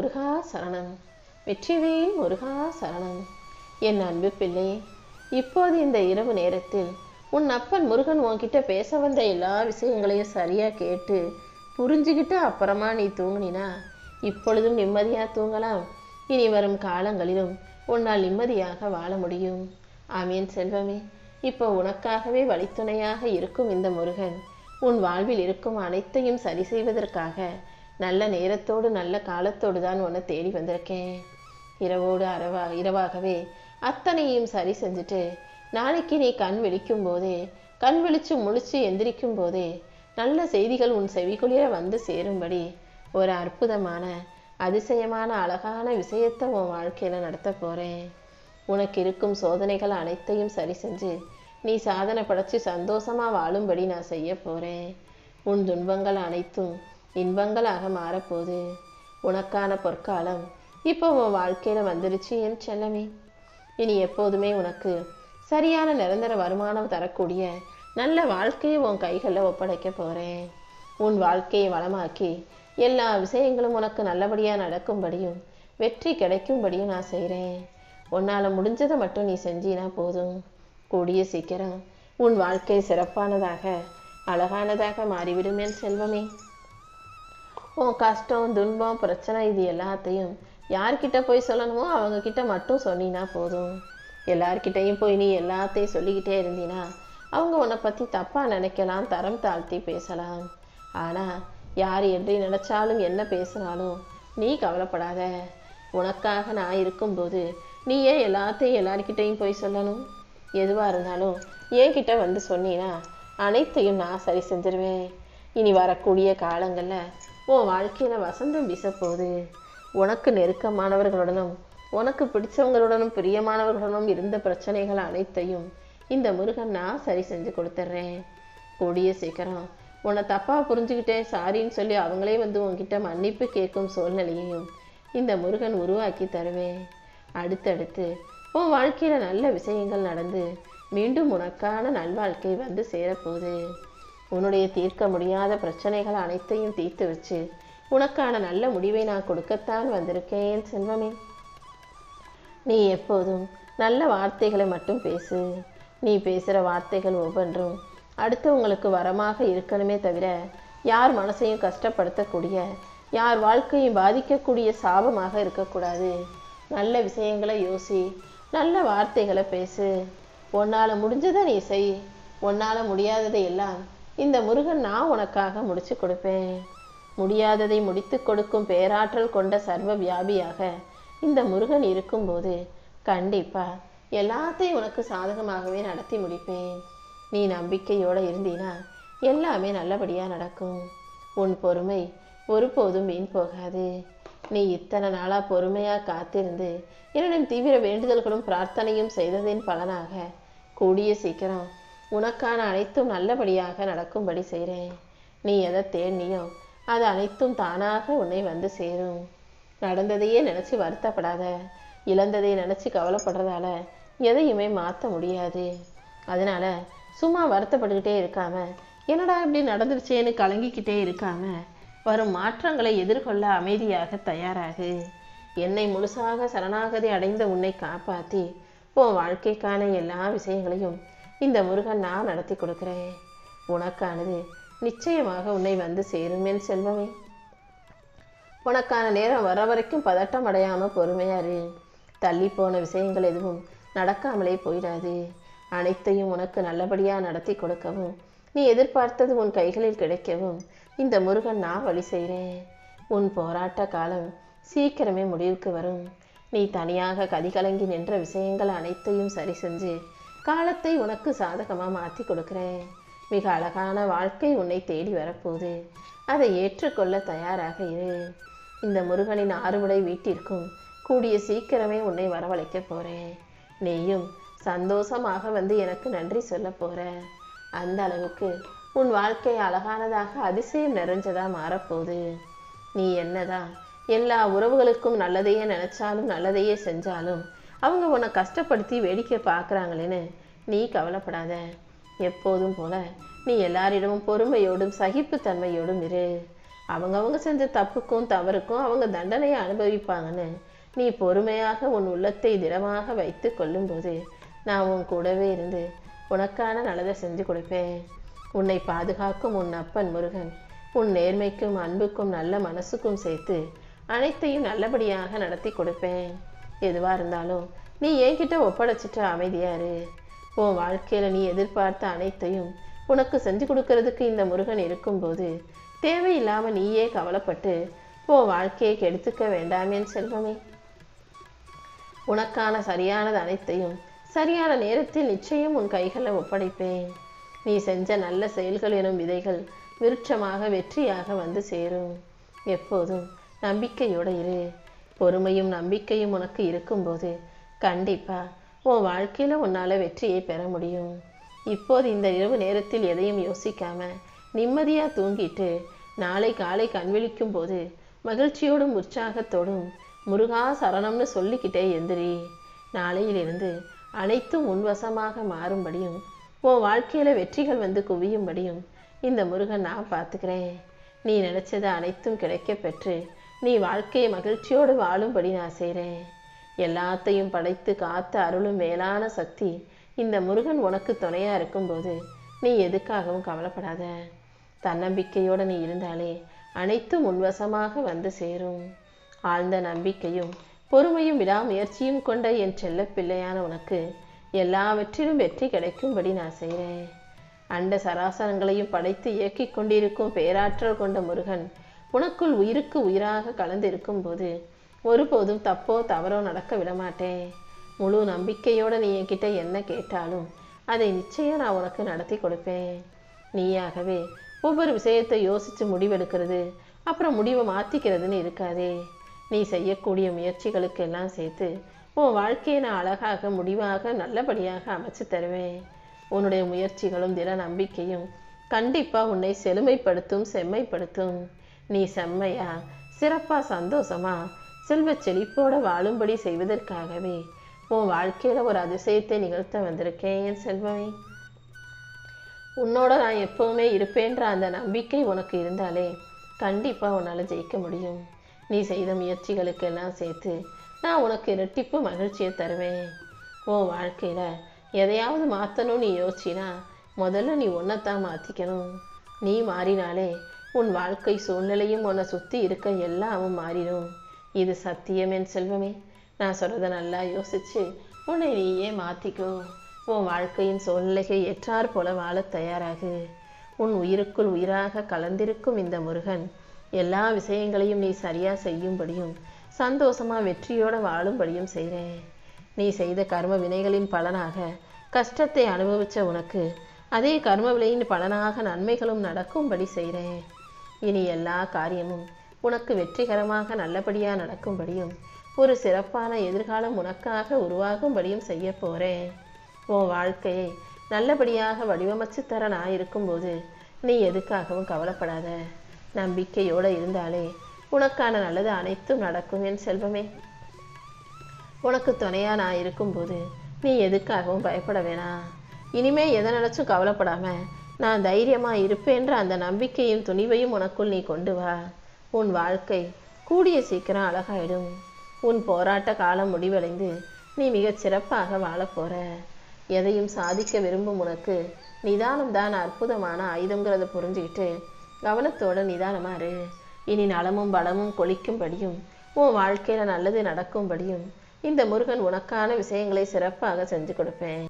முருகா சரணம். வெற்றிவேல் முருகா சரணம். என் அன்பு பிள்ளை இப்போது இந்த இரவு நேரத்தில் உன் அப்பன் முருகன் உன்கிட்ட பேச வந்த எல்லா விஷயங்களையும் சரியா கேட்டு புரிஞ்சுக்கிட்டு அப்புறமா நீ தூங்கினா இப்பொழுதும் நிம்மதியா தூங்கலாம். இனி வரும் காலங்களிலும் உன்னால் நிம்மதியாக வாழ முடியும். ஆமீன் செல்வமே. இப்போ உனக்காகவே வழித்துணையாக இருக்கும் இந்த முருகன் உன் வாழ்வில் இருக்கும் அனைத்தையும் சரி செய்வதற்காக நல்ல நேரத்தோடு நல்ல காலத்தோடு தான் உன்னை தேடி வந்திருக்கேன். இரவோடு அரவா இரவாகவே அத்தனையும் சரி செஞ்சுட்டு நாளைக்கு நீ கண் விழிக்கும் போதே கண் விழிச்சு முழிச்சு எந்திரிக்கும் போதே நல்ல செய்திகள் உன் செவிக்குளிர வந்து சேரும்படி ஒரு அற்புதமான அதிசயமான அழகான விஷயத்தை உன் வாழ்க்கையில் நடத்த போகிறேன் உனக்கு இருக்கும் சோதனைகள் அனைத்தையும் சரி செஞ்சு நீ சாதனை படைச்சு சந்தோஷமா வாழும்படி நான் செய்ய போகிறேன் உன் துன்பங்கள் அனைத்தும் இன்பங்களாக மாறப்போகுது. உனக்கான பொற்காலம் இப்போ உன் வாழ்க்கையில வந்துருச்சு என் செல்லமே. இனி எப்போதுமே உனக்கு சரியான நிரந்தர வருமானம் தரக்கூடிய நல்ல வாழ்க்கையை உன் கைகளில் ஒப்படைக்க போறேன். உன் வாழ்க்கையை வளமாக்கி எல்லா விஷயங்களும் உனக்கு நல்லபடியாக நடக்கும்படியும் வெற்றி கிடைக்கும்படியும் நான் செய்கிறேன் உன்னால் முடிஞ்சதை மட்டும் நீ செஞ்சினா போதும். கூடிய சீக்கிரம் உன் வாழ்க்கை சிறப்பானதாக அழகானதாக மாறிவிடும் என் செல்வமே. உன் கஷ்டம் துன்பம் பிரச்சனை இது எல்லாத்தையும் யார்கிட்ட போய் சொல்லணுமோ அவங்கக்கிட்ட மட்டும் சொன்னினா போதும். எல்லார்கிட்டையும் போய் நீ எல்லாத்தையும் சொல்லிக்கிட்டே இருந்தீனா அவங்க உன்னை பற்றி தப்பாக நினைக்கலாம் தரம் தாழ்த்தி பேசலாம். ஆனால் யார் என்று நினச்சாலும் என்ன பேசினாலும் நீ கவலைப்படாத. உனக்காக நான் இருக்கும்போது நீ ஏன் எல்லாத்தையும் எல்லார்கிட்டையும் போய் சொல்லணும். எதுவாக இருந்தாலும் என்கிட்ட வந்து சொன்னீனா அனைத்தையும் நான் சரி செஞ்சிருவேன். இனி வரக்கூடிய காலங்களில் உன் வாழ்க்கையில் வசந்தம் வீசப்போகுது. உனக்கு நெருக்கமானவர்களுடனும் உனக்கு பிடிச்சவங்களுடனும் பிரியமானவர்களுடனும் இருந்த பிரச்சனைகள் அனைத்தையும் இந்த முருகன் நான் சரி செஞ்சு கொடுத்துட்றேன் கூடிய சீக்கிரம். உன்னை தப்பாக புரிஞ்சுக்கிட்டேன் சாரின்னு சொல்லி அவங்களே வந்து உன்கிட்ட மன்னிப்பு கேட்கும் சூழ்நிலையையும் இந்த முருகன் உருவாக்கி தருவேன். அடுத்தடுத்து உன் வாழ்க்கையில் நல்ல விஷயங்கள் நடந்து மீண்டும் உனக்கான நல்வாழ்க்கை வந்து சேரப்போகுது. உன்னுடைய தீர்க்க முடியாத பிரச்சனைகள் அனைத்தையும் தீர்த்து வச்சு உனக்கான நல்ல முடிவை நான் கொடுக்கத்தான் வந்திருக்கேன் செல்வமே. நீ எப்போதும் நல்ல வார்த்தைகளை மட்டும் பேசு. நீ பேசுகிற வார்த்தைகள் ஒவ்வொன்றும் அடுத்தவங்களுக்கு வரமாக இருக்கணுமே தவிர யார் மனசையும் கஷ்டப்படுத்தக்கூடிய யார் வாழ்க்கையும் பாதிக்கக்கூடிய சாபமாக இருக்கக்கூடாது. நல்ல விஷயங்களை யோசி நல்ல வார்த்தைகளை பேசு. உன்னால் முடிஞ்சதை நீ செய். உன்னால் முடியாததை எல்லாம் இந்த முருகன் நான் உனக்காக முடிச்சு கொடுப்பேன். முடியாததை முடித்து கொடுக்கும் பேராற்றல் கொண்ட சர்வ வியாபியாக இந்த முருகன் இருக்கும்போது கண்டிப்பா எல்லாத்தையும் உனக்கு சாதகமாகவே நடத்தி முடிப்பேன். நீ நம்பிக்கையோட இருந்தீனா எல்லாமே நல்லபடியா நடக்கும். உன் பொறுமை ஒருபோதும் வீண் போகாது. நீ இத்தனை நாளா பொறுமையா காத்திருந்து என்னிடம் தீவிர வேண்டுதல்களும் பிரார்த்தனையும் செய்ததின் பலனாக கூடிய சீக்கிரம் உனக்கான அனைத்தும் நல்லபடியாக நடக்கும்படி செய்கிறேன் நீ எதை தேடினியோ அது அனைத்தும் தானாக உன்னை வந்து சேரும். நடந்ததையே நினச்சி வருத்தப்படாத. இழந்ததை நினச்சி கவலைப்படுறதால எதையுமே மாற்ற முடியாது. அதனால சும்மா வருத்தப்பட்டுக்கிட்டே இருக்காம என்னடா இப்படி நடந்துருச்சேன்னு கலங்கிக்கிட்டே இருக்காம வரும் மாற்றங்களை எதிர்கொள்ள அமைதியாக தயாராகு. என்னை முழுசாக சரணாகதி அடைந்த உன்னை காப்பாற்றி உன் வாழ்க்கைக்கான எல்லா விஷயங்களையும் இந்த முருகன் நான் நடத்தி கொடுக்கிறேன். உனக்கானது நிச்சயமாக உன்னை வந்து சேருமேன் செல்வமே. உனக்கான நேரம் வர வரைக்கும் பதட்டம் அடையாமல் பொறுமையாரு தள்ளி போன விஷயங்கள் எதுவும் நடக்காமலே போயிடாது. அனைத்தையும் உனக்கு நல்லபடியாக நடத்தி கொடுக்கவும் நீ எதிர்பார்த்தது உன் கைகளில் கிடைக்கவும் இந்த முருகன் நான் வழி செய்கிறேன். உன் போராட்ட காலம் சீக்கிரமே முடிவுக்கு வரும். நீ தனியாக கதிகலங்கி நின்ற விஷயங்கள் அனைத்தையும் சரி செஞ்சு காலத்தை உனக்கு சாதகமாக மாற்றி கொடுக்குறேன். மிக அழகான வாழ்க்கை உன்னை தேடி வரப்போகுது. அதை ஏற்றுக்கொள்ள தயாராக இரு. இந்த முருகனின் ஆறுமுடை வீட்டிற்கும் கூடிய சீக்கிரமே உன்னை வரவழைக்க போகிறேன் நீயும் சந்தோஷமாக வந்து எனக்கு நன்றி சொல்ல போகிற அந்த அளவுக்கு உன் வாழ்க்கை அழகானதாக அதிசயம் நிறைஞ்சதாக மாறப்போகுது. நீ என்னதான் எல்லா உறவுகளுக்கும் நல்லதையே நினச்சாலும் நல்லதையே செஞ்சாலும் அவங்க உன்னை கஷ்டப்படுத்தி வேடிக்கை பார்க்குறாங்களேன்னு நீ கவலைப்படாத. எப்போதும் போல நீ எல்லாரிடமும் பொறுமையோடும் சகிப்புத்தன்மையோடும் இரு. அவங்கவங்க செஞ்ச தப்புக்கும் தவறுக்கும் அவங்க தண்டனையை அனுபவிப்பாங்கன்னு நீ பொறுமையாக உன் உள்ளத்தை திடமாக வைத்து கொள்ளும்போது நான் உன் கூடவே இருந்து உனக்கான நல்லதை செஞ்சு கொடுப்பேன். உன்னை பாதுகாக்கும் உன் அப்பன் முருகன் உன் நேர்மைக்கும் அன்புக்கும் நல்ல மனசுக்கும் சேர்த்து அனைத்தையும் நல்லபடியாக நடத்தி கொடுப்பேன். எதுவாக இருந்தாலும் நீ என்கிட்ட ஒப்படைச்சிட்டு அமைதியாரு உன் வாழ்க்கையில் நீ எதிர்பார்த்த அனைத்தையும் உனக்கு செஞ்சு கொடுக்கறதுக்கு இந்த முருகன் இருக்கும்போது தேவையில்லாமல் நீயே கவலைப்பட்டு உன் வாழ்க்கையை கெடுத்துக்க வேண்டாமேன்னு செல்வமே. உனக்கான சரியானது அனைத்தையும் சரியான நேரத்தில் நிச்சயம் உன் கைகளில் ஒப்படைப்பேன். நீ செஞ்ச நல்ல செயல்கள் எனும் விதைகள் விருட்சமாக வெற்றியாக வந்து சேரும். எப்போதும் நம்பிக்கையோடு இரு. பொறுமையும் நம்பிக்கையும் உனக்கு இருக்கும்போது கண்டிப்பா உன் வாழ்க்கையில உன்னால வெற்றியை பெற முடியும். இப்போது இந்த இரவு நேரத்தில் எதையும் யோசிக்காம நிம்மதியா தூங்கிட்டு நாளை காலை கண் விழிக்கும் போது மகிழ்ச்சியோடும் உற்சாகத்தோடும் முருகா சரணம்னு சொல்லிக்கிட்டே எந்திரி. நாளையிலிருந்து அனைத்தும் உன்வசமாக மாறும்படியும் உன் வாழ்க்கையில வெற்றிகள் வந்து குவியும்படியும் இந்த முருகன் நான் பார்த்துக்கிறேன். நீ நினைச்சது அனைத்தும் கிடைக்க பெற்று நீ வாழ்க்கையை மகிழ்ச்சியோடு வாழும்படி நான் செய்கிறேன் எல்லாத்தையும் படைத்து காத்து அருளும் மேலான சக்தி இந்த முருகன் உனக்கு துணையாக இருக்கும்போது நீ எதுக்காகவும் கவலைப்படாத. தன்னம்பிக்கையோடு நீ இருந்தாலே அனைத்தும் உன்வசமாக வந்து சேரும். ஆழ்ந்த நம்பிக்கையும் பொறுமையும் விடாமுயற்சியும் கொண்ட என் செல்ல பிள்ளையான உனக்கு எல்லாவற்றிலும் வெற்றி கிடைக்கும்படி நான் செய்கிறேன் அண்ட சராசரங்களையும் படைத்து இயக்கிக் கொண்டிருக்கும் பேராற்றல் கொண்ட முருகன் உனக்குள் உயிருக்கு உயிராக கலந்து இருக்கும்போது ஒருபோதும் தப்போ தவறோ நடக்க விடமாட்டேன் முழு நம்பிக்கையோடு நீ என்கிட்ட என்ன கேட்டாலும் அதை நிச்சயம் நான் உனக்கு நடத்தி கொடுப்பேன். நீயாகவே ஒவ்வொரு விஷயத்தை யோசித்து முடிவெடுக்கிறது அப்புறம் முடிவை மாற்றிக்கிறதுன்னு இருக்காதே. நீ செய்யக்கூடிய முயற்சிகளுக்கு எல்லாம் சேர்த்து உன் வாழ்க்கையை நான் அழகாக முடிவாக நல்லபடியாக அமைச்சு தருவேன். உன்னுடைய முயற்சிகளும் திட நம்பிக்கையும் கண்டிப்பாக உன்னை செழுமைப்படுத்தும் செம்மைப்படுத்தும். நீ செம்மையா? சிறப்பாக சந்தோஷமா? செல்வ செழிப்போட வாழும்படி செய்வதற்காகவே உன் வாழ்க்கையில் ஒரு அதிசயத்தை நிகழ்த்த வந்திருக்கேன் என் செல்வமே. உன்னோட நான் எப்பவுமே இருப்பேன்ற அந்த நம்பிக்கை உனக்கு இருந்தாலே கண்டிப்பாக உன்னால் ஜெயிக்க முடியும். நீ செய்த முயற்சிகளுக்கெல்லாம் சேர்த்து நான் உனக்கு இரட்டிப்பு மகிழ்ச்சியை தருவேன். உன் வாழ்க்கையில் எதையாவது மாற்றணும் நீ யோசிச்சினா முதல்ல நீ ஒன்றைத்தான் மாற்றிக்கணும் நீ மாறினாலே உன் வாழ்க்கை சூழ்நிலையும் உன்னை சுற்றி இருக்க எல்லாமும் மாறிடும். இது சத்தியம் என் செல்வமே. நான் சொல்கிறத நல்லா யோசிச்சு உன்னை நீயே மாற்றிக்கோ உன் வாழ்க்கையின் சூழ்நிலையை ஏற்றார் போல வாழத் தயாராகு. உன் உயிருக்குள் உயிராக கலந்திருக்கும் இந்த முருகன் எல்லா விஷயங்களையும் நீ சரியாக செய்யும்படியும் சந்தோஷமா வெற்றியோடு வாழும்படியும் செய்கிறேன் நீ செய்த கர்ம வினைகளின் பலனாக கஷ்டத்தை அனுபவித்த உனக்கு அதே கர்ம வினையின் பலனாக நன்மைகளும் நடக்கும்படி செய்கிறேன் இனி எல்லா காரியமும் உனக்கு வெற்றிகரமாக நல்லபடியாக நடக்கும்படியும் ஒரு சிறப்பான எதிர்காலம் உனக்காக உருவாகும்படியும் செய்ய போகிறேன் உன் வாழ்க்கையை நல்லபடியாக வடிவமைச்சு தர நான் இருக்கும்போது நீ எதுக்காகவும் கவலைப்படாத. நம்பிக்கையோடு இருந்தாலே உனக்கான நல்லது அனைத்தும் நடக்கும் என் செல்வமே. உனக்கு துணையாக நான் இருக்கும்போது நீ எதுக்காகவும் பயப்பட வேணாம். இனிமே எதை நினைச்சும் கவலைப்படாமல் நான் தைரியமாக இருப்பேன்ற அந்த நம்பிக்கையும் துணிவையும் உனக்குள் நீ கொண்டு வா. உன் வாழ்க்கை கூடிய சீக்கிரம் அழகாயிடும். உன் போராட்ட காலம் முடிவடைந்து நீ மிகச் சிறப்பாக வாழப்போற எதையும் சாதிக்க விரும்பும் உனக்கு நிதானம் தான் அற்புதமான ஆயுதங்கிறத புரிஞ்சுக்கிட்டு கவனத்தோட நிதானமாறு இரு. இனி நலமும் பலமும் கொளிக்கும்படியும் உன் வாழ்க்கையில் நல்லது நடக்கும்படியும் இந்த முருகன் உனக்கான விஷயங்களை சிறப்பாக செஞ்சு கொடுப்பேன்.